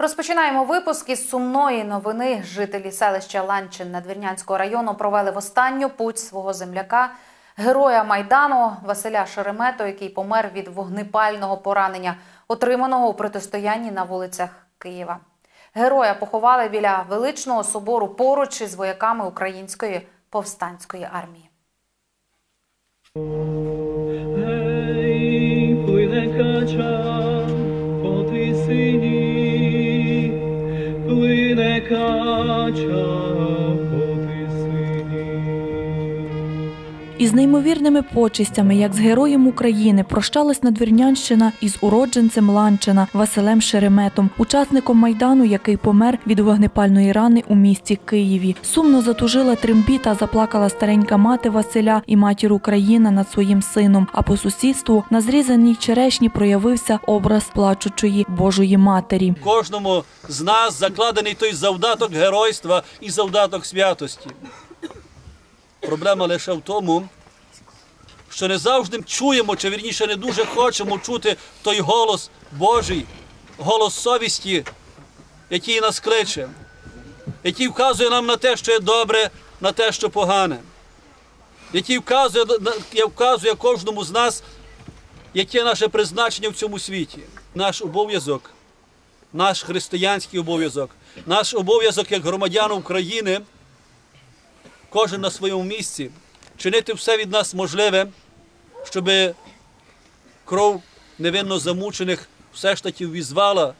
Розпочинаємо випуск із сумної новини. Жителі селища Ланчин Надвірнянського району провели в останню путь свого земляка, героя Майдану Василя Шеремето, який помер від вогнепального поранення, отриманого у протистоянні на вулицях Києва. Героя поховали біля величного собору поруч із вояками української повстанської армії. Гей, плине кача по тисині, кача Із неймовірними почистями, як з героєм України, прощалась надвірнянщина із уродженцем Ланчина Василем Шереметом, учасником майдану, який помер від вогнепальної рани у місті Києві. Сумно затужила трембіта, заплакала старенька мати Василя і матір Україна над своїм сином. А по сусідству на зрізаній черешні проявився образ плачучої Божої матері. кожному з нас закладений той завдаток геройства і завдаток святості. Проблема лише в тому, що не завжди чуємо, чи вірніше не дуже хочемо чути той голос Божий, голос совісті, який нас кличе, який вказує нам на те, що є добре, на те, що погане, який вказує, вказує кожному з нас, яке наше призначення в цьому світі, наш обов'язок наш християнський обов'язок, наш обов'язок як громадян України, кожен на своєму місці, чинити все від нас можливе, щоб кров невинно замучених все ж таки візвала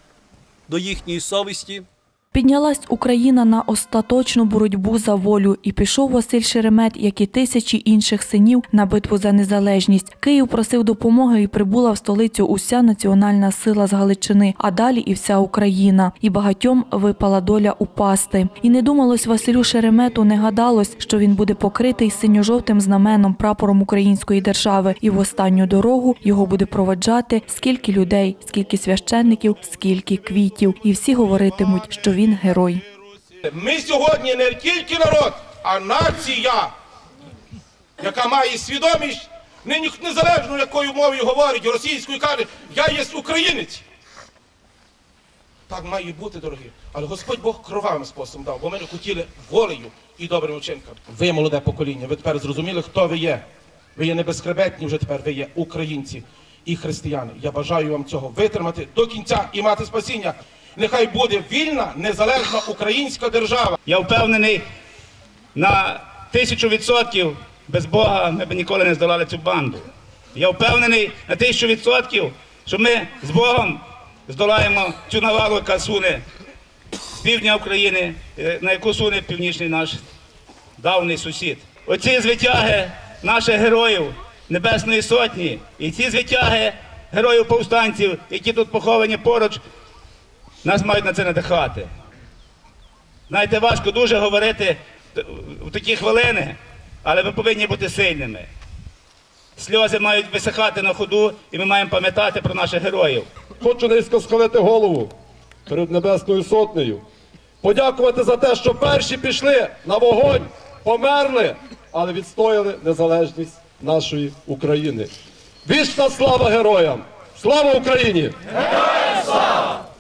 до їхньої совісті. Піднялась Україна на остаточну боротьбу за волю, і пішов Василь Шеремет, як і тисячі інших синів, на битву за незалежність. Київ просив допомоги і прибула в столицю уся національна сила з Галичини, а далі і вся Україна. І багатьом випала доля упасти. І не думалось Василю Шеремету, не гадалось, що він буде покритий синьо-жовтим знаменом прапором української держави. І в останню дорогу його буде проводжати скільки людей, скільки священників, скільки квітів. І всі говоритимуть, що він герой. Ми сьогодні не тільки народ, а нація, яка має свідомість, незалежно якою мовою говорить, російською каже, я є українець. Так має бути, дорогі. Але Господь Бог кровавим способом дав, бо ми не хотіли волею і добрим учинком. Ви молоде покоління, ви тепер зрозуміли, хто ви є. Ви є не безхребетні вже тепер, ви є українці і християни. Я бажаю вам цього витримати до кінця і мати спасіння. Нехай буде вільна, незалежна українська держава. Я впевнений на тисячу відсотків без Бога ми б ніколи не здолали цю банду. Я впевнений на тисячу відсотків, що ми з Богом здолаємо цю навалу, яка суне з півдня України, е, на яку суне північний наш давний сусід. Оці звитяги наших героїв Небесної Сотні і ці звитяги героїв повстанців, які тут поховані поруч, нас мають на це надихати. Знаєте, важко дуже говорити в такі хвилини, але ми повинні бути сильними. Сльози мають висихати на ходу, і ми маємо пам'ятати про наших героїв. Хочу низько схилити голову перед Небесною Сотнею. Подякувати за те, що перші пішли на вогонь, померли, але відстояли незалежність нашої України. Вічна слава героям! Слава Україні!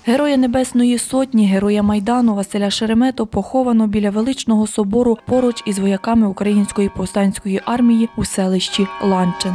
Героя Небесної Сотні, героя Майдану Василя Шеремето поховано біля величного собору поруч із вояками Української повстанської армії у селищі Ланчин.